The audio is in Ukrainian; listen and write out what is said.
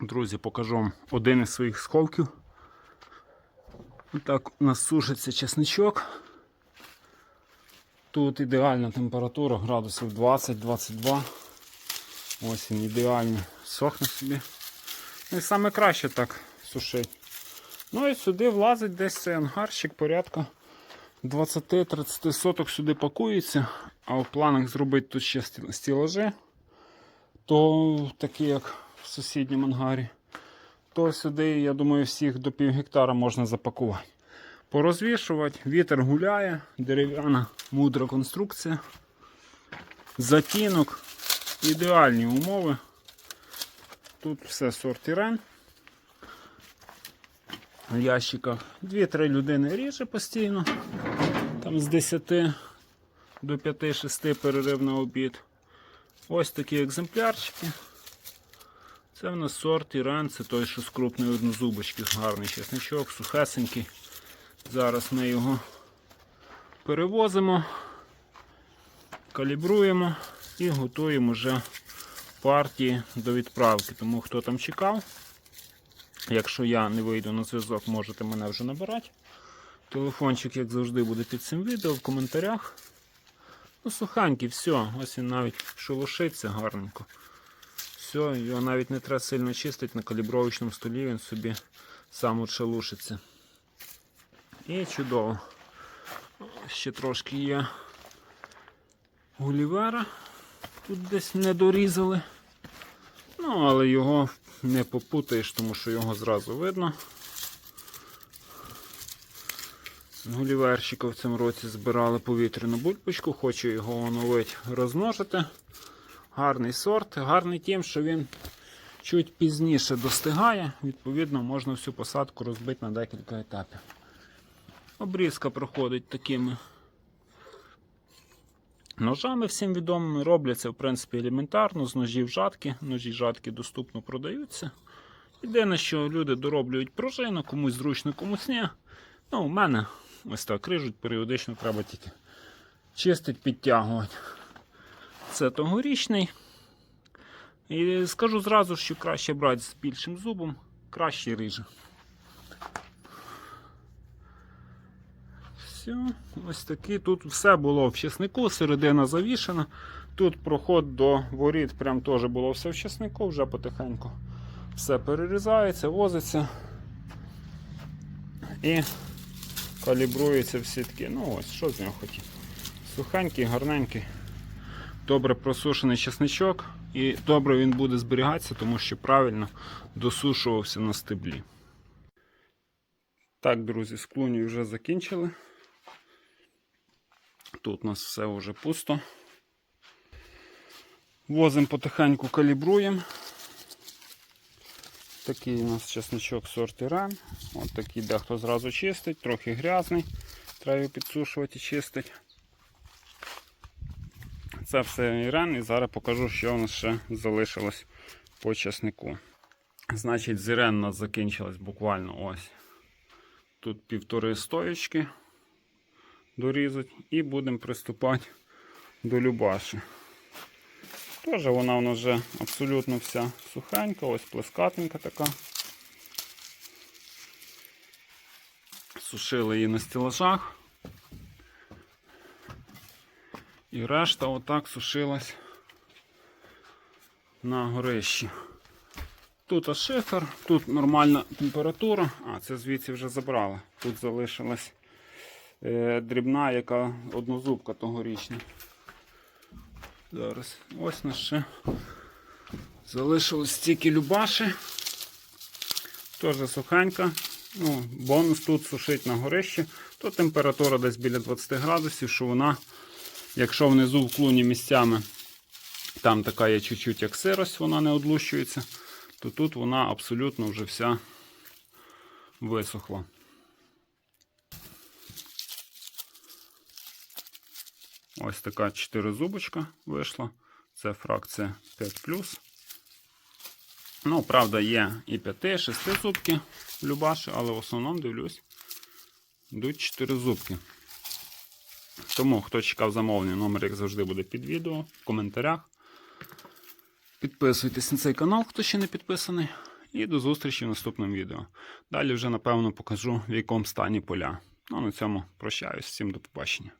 Друзі, покажу вам один із своїх сховків. Отак у нас сушиться чесничок. Тут ідеальна температура, градусів 20-22. Ось він ідеально сохне собі. Ну і саме краще так сушить. Ну і сюди влазить десь цей ангарчик порядка 20-30 соток сюди пакується, а в планах зробити тут ще сті- стілажі, то такі як в сусідньому ангарі, то сюди, я думаю, всіх до пів гектара можна запакувати. Порозвішувати, вітер гуляє, дерев'яна мудра конструкція, затінок, ідеальні умови. Тут все сорт Ірен. В ящиках 2-3 людини ріже постійно. Там з 10 до 5-6 перерив на обід. Ось такі екземплярчики. Це в нас сорт Іран, це той, що з крупної однозубочки, гарний чесничок, сухесенький. Зараз ми його перевозимо, калібруємо і готуємо вже партії до відправки. Тому хто там чекав, якщо я не вийду на зв'язок, можете мене вже набирати. Телефончик, як завжди, буде під цим відео в коментарях. Ну, сухенький, все, ось він навіть шелушиться гарненько. Все, його навіть не треба сильно чистити на калібровочному столі, він собі сам от шелушиться. І чудово. Ще трошки є гулівера. Тут десь не дорізали. Ну, але його не попутаєш, тому що його зразу видно. Гуліверщика в цьому році збирали повітряну бульбочку, хочу його оновити, розмножити. Гарний сорт, гарний тим, що він чуть пізніше достигає, відповідно, можна всю посадку розбити на декілька етапів. Обрізка проходить такими ножами всім відомими. Робляться, в принципі, елементарно, з ножів жатки. Ножі жатки доступно продаються. Єдине, що люди дороблюють пружину, комусь зручно, комусь ні. Ну, у мене ось так рижуть, періодично треба тільки чистить, підтягувати. Це тогорічний. І скажу зразу, що краще брати з більшим зубом, краще риже. Все, ось такі. Тут все було в чеснику, середина завішена. Тут проход до воріт прям теж було все в чеснику, вже потихеньку все перерізається, возиться і калібрується в сітки. Ну ось, що з нього хотів. Сухенький, гарненький, добре просушений чесничок. І добре він буде зберігатися, тому що правильно досушувався на стеблі. Так, друзі, з клуню вже закінчили. Тут у нас все вже пусто. Возимо потихеньку калібруємо. Такий у нас чесночок сорт Іран. От такий дехто зразу чистить, трохи грязний. Треба його підсушувати і чистити. Це все Іран і зараз покажу, що у нас ще залишилось по чеснику. Значить, з Ірен у нас закінчилось буквально ось. Тут півтори стоєчки дорізати і будемо приступати до Любаші. Теж вона у нас вже абсолютно вся сухенька, ось плескатенька така. Сушили її на стелажах. І решта отак сушилась на горищі. Тут шифер, тут нормальна температура, а це звідси вже забрали. Тут залишилась е, дрібна, яка однозубка тогорічна. Зараз ось нас ще залишилось стільки любаші. Теж сухенька. Ну, бонус тут сушить на горищі. Тут температура десь біля 20 градусів, що вона, якщо внизу в клуні місцями там така є чуть-чуть як сирость, вона не одлущується, то тут вона абсолютно вже вся висохла. Ось така 4 зубочка вийшла. Це фракція 5. Ну, правда, є і 5, 6 зубки любаші, але в основному дивлюсь, йдуть 4 зубки. Тому, хто чекав замовлення, номер, як завжди, буде під відео, в коментарях. Підписуйтесь на цей канал, хто ще не підписаний. І до зустрічі в наступному відео. Далі вже, напевно, покажу, в якому стані поля. Ну, на цьому прощаюсь. Всім до побачення.